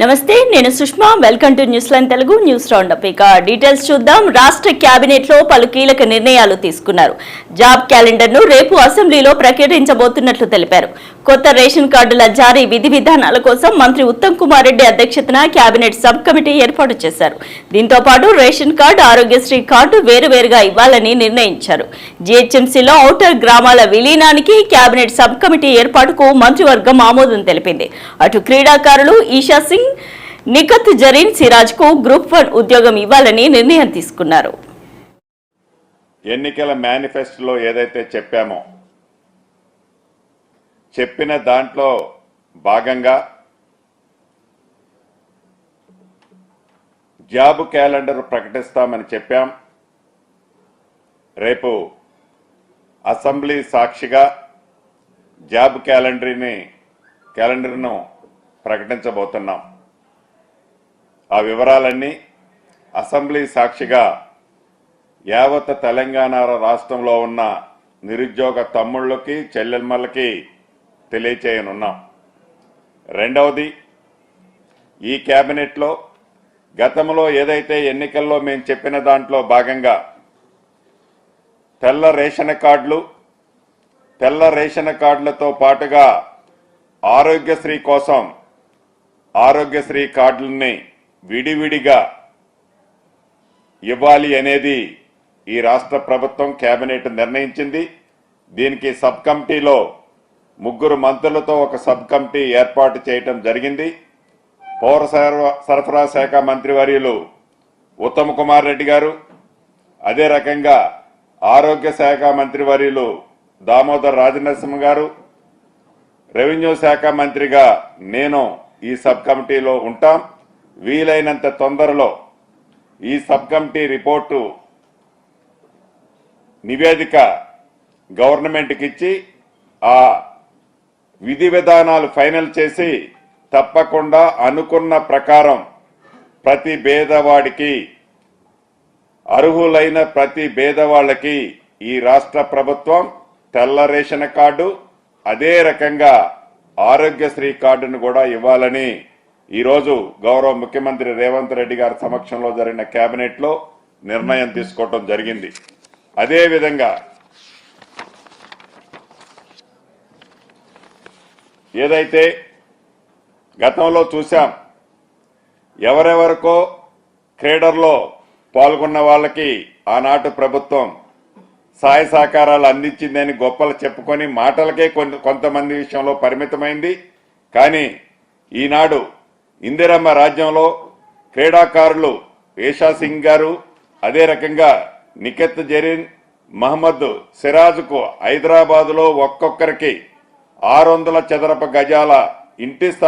నమస్తే నేను Sushma. Welcome to news line Telugu news roundup ఇక డీటెయిల్స్ చూద్దాం. రాష్ట్ర కేబినెట్లో పలు కీలక నిర్ణయాలు తీసుకున్నారు. జాబ్ క్యాలెండర్ను రేపు అసెంబ్లీలో ప్రకటించబోతున్నట్లు తెలిపారు. కొత్త రేషన్ కార్డుల జారీ విధి విధానాల కోసం మంత్రి ఉత్తమ్ కుమార్ రెడ్డి అధ్యక్షతన కేబినెట్ సబ్ కమిటీ ఏర్పాటు చేశారు. దీంతో పాటు రేషన్ కార్డు ఆరోగ్యశ్రీ కార్డు వేరువేరుగా ఇవ్వాలని నిర్ణయించారు. జీహెచ్ఎంసీలో ఔటర్ గ్రామాల విలీనానికి కేబినెట్ సబ్ కమిటీ ఏర్పాటుకు మంత్రివర్గం ఆమోదం తెలిపింది. అటు క్రీడాకారులు ఈషా సింగ్ నిఖత్ జరీన్ సిరాజ్కు గ్రూప్ వన్ ఉద్యోగం ఇవ్వాలని నిర్ణయం తీసుకున్నారు. ఎన్నికల మేనిఫెస్టోలో ఏదైతే చెప్పామో చెప్పిన దాంట్లో భాగంగా జాబ్ క్యాలెండర్ ప్రకటిస్తామని చెప్పాం. రేపు అసెంబ్లీ సాక్షిగా జాబ్ క్యాలెండర్ని క్యాలెండర్ను ప్రకటించబోతున్నాం. ఆ వివరాలన్నీ అసెంబ్లీ సాక్షిగా యావత్ తెలంగాణ రాష్ట్రంలో ఉన్న నిరుద్యోగ తమ్ముళ్ళకి చెల్లెమ్మలకి తెలియచేయనున్నాం. రెండవది ఈ కేబినెట్లో గతంలో ఏదైతే ఎన్నికల్లో మేము చెప్పిన దాంట్లో భాగంగా తెల్ల రేషన్ కార్డులు తెల్ల రేషన్ కార్డులతో పాటుగా ఆరోగ్యశ్రీ కోసం ఆరోగ్యశ్రీ కార్డులని విడివిడిగా ఇవ్వాలి అనేది ఈ రాష్ట్ర ప్రభుత్వం కేబినెట్ నిర్ణయించింది. దీనికి సబ్ కమిటీలో ముగ్గురు మంత్రులతో ఒక సబ్ కమిటీ ఏర్పాటు చేయటం జరిగింది. పౌర సరఫరా- సరఫరా శాఖ మంత్రివర్యులు ఉత్తమ్ కుమార్ రెడ్డి గారు అదే రకంగా ఆరోగ్య శాఖ మంత్రివర్యులు దామోదర్ రాజనరసింహ గారు రెవెన్యూ శాఖ మంత్రిగా నేను ఈ సబ్ కమిటీలో ఉంటాం. వీలైనంత తొందరలో ఈ సబ్ కమిటీ రిపోర్టు నివేదిక గవర్నమెంట్కి ఇచ్చి ఆ విధి విధానాలు ఫైనల్ చేసి తప్పకుండా అనుకున్న ప్రకారం ప్రతి పేదవాడికి అర్హులైన ప్రతి పేదవాళ్ళకి ఈ రాష్ట్ర ప్రభుత్వం తెల్ల రేషన్ కార్డు అదే రకంగా ఆరోగ్యశ్రీ కార్డును కూడా ఇవ్వాలని ఈరోజు గౌరవ ముఖ్యమంత్రి రేవంత్ రెడ్డి గారి సమక్షంలో జరిగిన కేబినెట్లో నిర్ణయం తీసుకోవటం జరిగింది. అదేవిధంగా ఏదైతే గతంలో చూశాం ఎవరెవరికో క్రీడల్లో పాల్గొన్న వాళ్ళకి ఆనాటి ప్రభుత్వం సహాయ సహకారాలు అందించిందని గొప్పలు చెప్పుకొని మాటలకే కొంతమంది విషయంలో పరిమితమైంది. కానీ ఈనాడు ఇందిరమ్మ రాజ్యంలో క్రీడాకారులు ఏషా సింగ్ గారు అదే రకంగా నికెత్ జరీన్ మహమ్మద్ సిరాజ్కు హైదరాబాదులో ఒక్కొక్కరికి ఆరు వందల చదరపు గజాల ఇంటి స్థలం